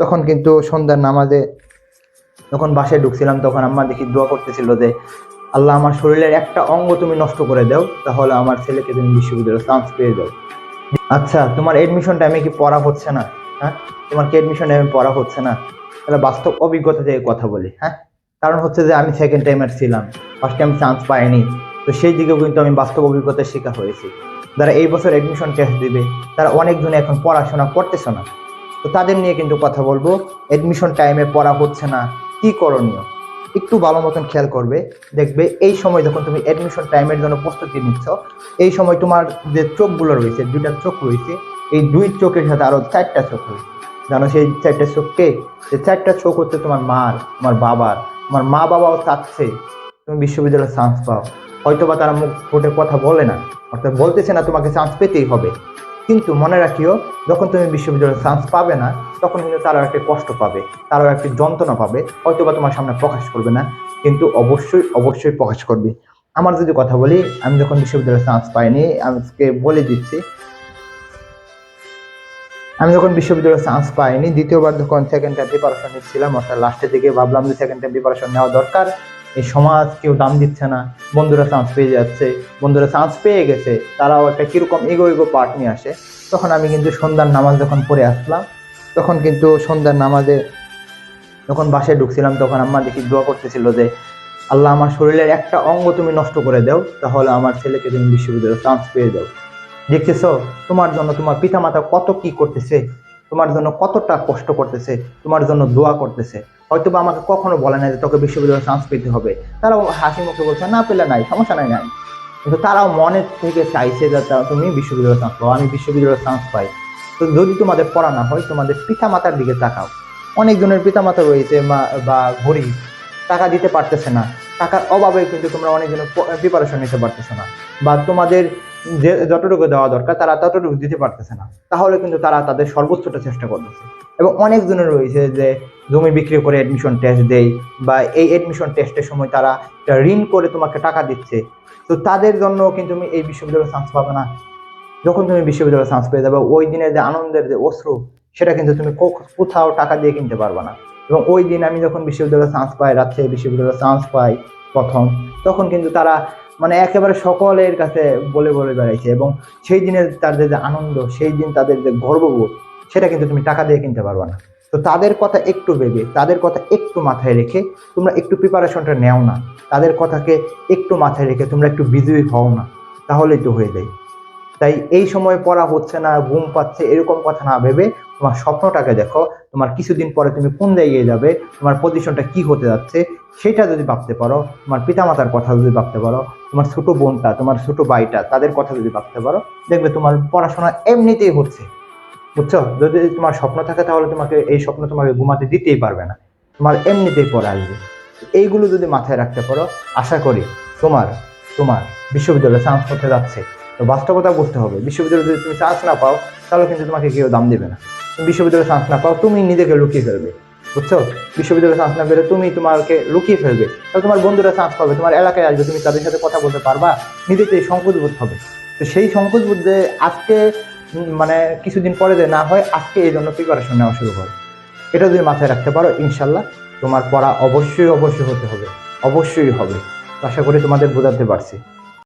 তখন কিন্তু সন্ধ্যার নামাজে যখন বাসায় ঢুকছিলাম, তখন আম্মা দেখি দোয়া করতেছিল যে, আল্লাহ আমার শরীরের একটা অঙ্গ তুমি নষ্ট করে দাও, তাহলে আমার ছেলেকে তুমি বিশ্ববিদ্যালয়ে চান্স পেয়ে দাও আচ্ছা তোমার এডমিশন টাইমে কি পড়া হচ্ছে না? হ্যাঁ তোমার কি এডমিশন টাইমে পড়া হচ্ছে না? তাহলে বাস্তব অভিজ্ঞতা থেকে কথা বলি হ্যাঁ? কারণ হচ্ছে যে, আমি সেকেন্ড টাইমার ছিলাম ফার্স্ট টাইম চান্স পাইনি। তো সেই দিকেও কিন্তু আমি বাস্তব অভিজ্ঞতার শিকার হয়েছি। যারা এই বছর এডমিশন টেস্ট দিবে, তারা অনেকজনে এখন পড়াশোনা করতেছে না। তো তাদের নিয়ে কিন্তু কথা বলব। এডমিশন টাইমে পড়া হচ্ছে না। কি করণীয়? একটু ভালো মতন খেয়াল করবে। দেখবে এই সময় যখন তুমি এডমিশন টাইমের জন্য প্রস্তুতি নিচ্ছ, এই সময় তোমার যে চোখগুলো রয়েছে, দুইটা চোখ রয়েছে, এই দুই চোখের সাথে আরও চারটা চোখ রয়েছে। জানো সেই চারটা চোখকে যে চারটা চোখ হচ্ছে তোমার মার, তোমার বাবার, তোমার মা বাবাও চাচ্ছে। তুমি বিশ্ববিদ্যালয়ে চান্স পাও। হয়তো বা তারা মুখ ফুটে কথা বলে না, অর্থাৎ বলতেছে না তোমাকে চান্স পেতেই হবে। কিন্তু মনে রাখিও, যখন তুমি বিশ্ববিদ্যালয়ে চান্স পাবে না, তখন কিন্তু তারাও একটা কষ্ট পাবে তারাও একটি যন্ত্রণা পাবে হয়তো বা তোমার সামনে প্রকাশ করবে না, কিন্তু অবশ্যই অবশ্যই প্রকাশ করবে। আমার যদি কথা বলি, আমি যখন বিশ্ববিদ্যালয়ে চান্স পাইনি আজকে বলে দিচ্ছি, আমি যখন বিশ্ববিদ্যালয়ে চান্স পাইনি, দ্বিতীয়বার যখন সেকেন্ড টাইম প্রিপারেশন নিচ্ছিলাম, অর্থাৎ লাস্টের দিকে ভাবলাম যে সেকেন্ড টাইম প্রিপারেশন নেওয়া দরকার এই সমাজ কেউ দাম দিচ্ছে না, বন্ধুরা চান্স পেয়ে যাচ্ছে, বন্ধুরা চান্স পেয়ে গেছে, তারাও একটা কীরকম এগো এগো পার্ট নিয়ে আসে। তখন আমি কিন্তু সন্ধ্যার নামাজ যখন পড়ে আসলাম, তখন কিন্তু সন্ধ্যার নামাজে যখন বাসায় ঢুকছিলাম, তখন আম্মা দেখি দোয়া করতেছিল যে, আল্লাহ আমার শরীরের একটা অঙ্গ তুমি নষ্ট করে দাও, তাহলে আমার ছেলেকে তুমি বিশ্ববিদ্যালয়ে চান্স পেয়ে দাও। দেখতেছ, তোমার জন্য তোমার পিতামাতা কত কি করতেছে? তোমার জন্য কতটা কষ্ট করতেছে, তোমার জন্য দোয়া করতেছে। হয়তো বা আমাকে কখনো বলে না যে তোকে বিশ্ববিদ্যালয়ে চান্স পেতে হবে। তারাও হাসি মুখে বলছে, না, পেলে নাই, সমস্যা নাই নাই। কিন্তু তারাও মনের থেকে চাইছে যে তুমি বিশ্ববিদ্যালয়ে চান্স পাও, আমি বিশ্ববিদ্যালয়ে চান্স পাই। তো যদি তোমাদের পড়া না হয়, তোমাদের পিতামাতার দিকে তাকাও। অনেকজনের পিতামাতা রয়েছে বা গরিব, টাকা দিতে পারতেছে না। টাকার অভাবে কিন্তু তোমরা অনেকজনের প্রিপারেশন নিতে পারতেছে না। বা তোমাদের যে যতটুকু দেওয়া দরকার, তারা ততটুকু দিতে পারতেছে না। তাহলে কিন্তু তারা তাদের সর্বোচ্চটা চেষ্টা করতেছে। এবং অনেকজনের রয়েছে যে, জমি বিক্রি করে অ্যাডমিশন টেস্ট দেয় বা এই অ্যাডমিশন টেস্টের সময় তারা ঋণ করে তোমাকে টাকা দিচ্ছে। তো তাদের জন্য কিন্তু তুমি এই বিশ্ববিদ্যালয়ে চান্স পাবে না। যখন তুমি বিশ্ববিদ্যালয়ে চান্স পেয়ে যাবে, ওই দিনের যে আনন্দের যে অশ্রু, সেটা কিন্তু তুমি কোথাও টাকা দিয়ে কিনতে পারবে না। এবং ওই দিন আমি যখন বিশ্ববিদ্যালয়ে চান্স পাই রাজশাহী বিশ্ববিদ্যালয়ে চান্স পাই প্রথম, তখন কিন্তু তারা মানে একেবারে সকলের কাছে বলে বলে বেড়াইছে এবং সেই দিনের তাদের যে আনন্দ, সেই দিন তাদের যে গর্ববোধ, সেটা কিন্তু তুমি টাকা দিয়ে কিনতে পারবে না। তো তাদের কথা একটু ভেবে, তাদের কথা একটু মাথায় রেখে তোমরা একটু প্রিপারেশনটা নেও না। তাদের কথাকে একটু মাথায় রেখে তোমরা একটু বিজয়ী হও না। তাহলেই তো হয়ে যায়। তাই এই সময় পড়া হচ্ছে না, ঘুম পাচ্ছে, এরকম কথা না ভেবে তোমার স্বপ্নটাকে দেখো, তোমার কিছুদিন পরে তুমি কোন জায়গায় যাবে, তোমার পজিশনটা কি হতে যাচ্ছে, সেটা যদি ভাবতে পারো, তোমার পিতামাতার কথা যদি ভাবতে পারো, তোমার ছোট বোনটা, তোমার ছোট ভাইটা, তাদের কথা যদি ভাবতে পারো, দেখবে তোমার পড়াশোনা এমনিতেই হচ্ছে। বুঝছ? যদি তোমার স্বপ্ন থাকে তাহলে তোমাকে এই স্বপ্ন তোমাকে ঘুমাতে দিতেই পারবে না। তোমার এমনিতেই পড়া আসবে। এইগুলো যদি মাথায় রাখতে পারো, আশা করি তোমার তোমার বিশ্ববিদ্যালয়ে চান্স করতে যাচ্ছে। তো বাস্তবতা বুঝতে হবে। বিশ্ববিদ্যালয়ে যদি তুমি চান্স না পাও, তাহলে কিন্তু তোমাকে কেউ দাম দেবে না। বিশ্ববিদ্যালয়ে চান্স না পাও, তুমি নিজেকে লুকিয়ে ফেলবে, বুঝছ? বিশ্ববিদ্যালয়ে চান্স না পেলে তুমি তোমাকে লুকিয়ে ফেলবে। তাহলে তোমার বন্ধুরা চান্স পাবে, তোমার এলাকায় আসবে, তুমি তাদের সাথে কথা বলতে পারবা নিজেকে সংকোচ বোধ হবে। তো সেই সংকোচ বোধ আজকে মানে কিছুদিন পরে যে না হয়, আজকে এই জন্য প্রিপারেশন নেওয়া শুরু করো। এটা যদি মাথায় রাখতে পারো, ইনশাল্লাহ তোমার পড়া অবশ্যই অবশ্যই হতে হবে, অবশ্যই হবে। আশা করি তোমাদের বোঝাতে পারছি।